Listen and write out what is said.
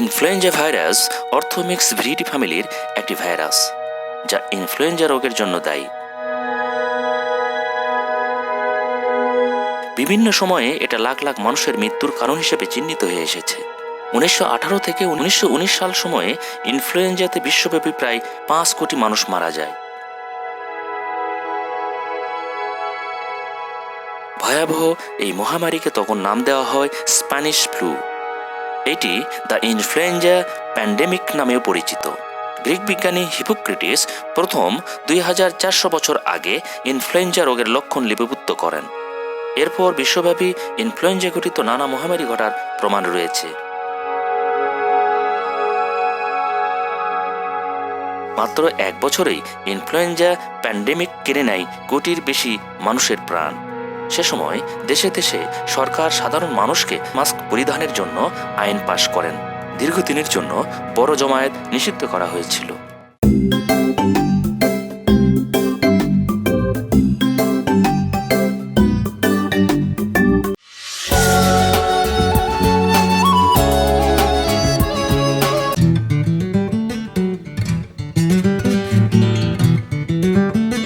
Influenza virus অর্থোমিক্স ভিরিটি ফ্যামিলির একটি virus, যা ইনফ্লুয়েঞ্জা রোগের জন্য দায়ী। বিভিন্ন সময়ে এটা লাখ লাখ মানুষের মৃত্যুর কারণ হিসেবে চিহ্নিত হয়ে এসেছে। উনিশশো আঠারো থেকে উনিশশো উনিশ সাল সময়ে ইনফ্লুয়েঞ্জাতে বিশ্বব্যাপী প্রায় পাঁচ কোটি মানুষ মারা যায়। ভয়াবহ এই মহামারীকে তখন নাম দেওয়া হয় স্প্যানিশ ফ্লু। এটি দ্য ইনফ্লুয়েঞ্জা প্যান্ডেমিক নামেও পরিচিত। গ্রিক বিজ্ঞানী হিপোক্রেটিস প্রথম দুই হাজার চারশো বছর আগে ইনফ্লুয়েঞ্জা রোগের লক্ষণ লিপিবদ্ধ করেন। এরপর বিশ্বব্যাপী ইনফ্লুয়েঞ্জা ঘটিত নানা মহামারী ঘটার প্রমাণ রয়েছে। মাত্র এক বছরেই ইনফ্লুয়েঞ্জা প্যান্ডেমিক কেড়ে নেয় কোটির বেশি মানুষের প্রাণ। সে সময় দেশে দেশে সরকার সাধারণ মানুষকে মাস্ক পরিধানের জন্য আইন পাশ করেন। দীর্ঘদিনের জন্য বড় জমায়েত নিষিদ্ধ করা হয়েছিল।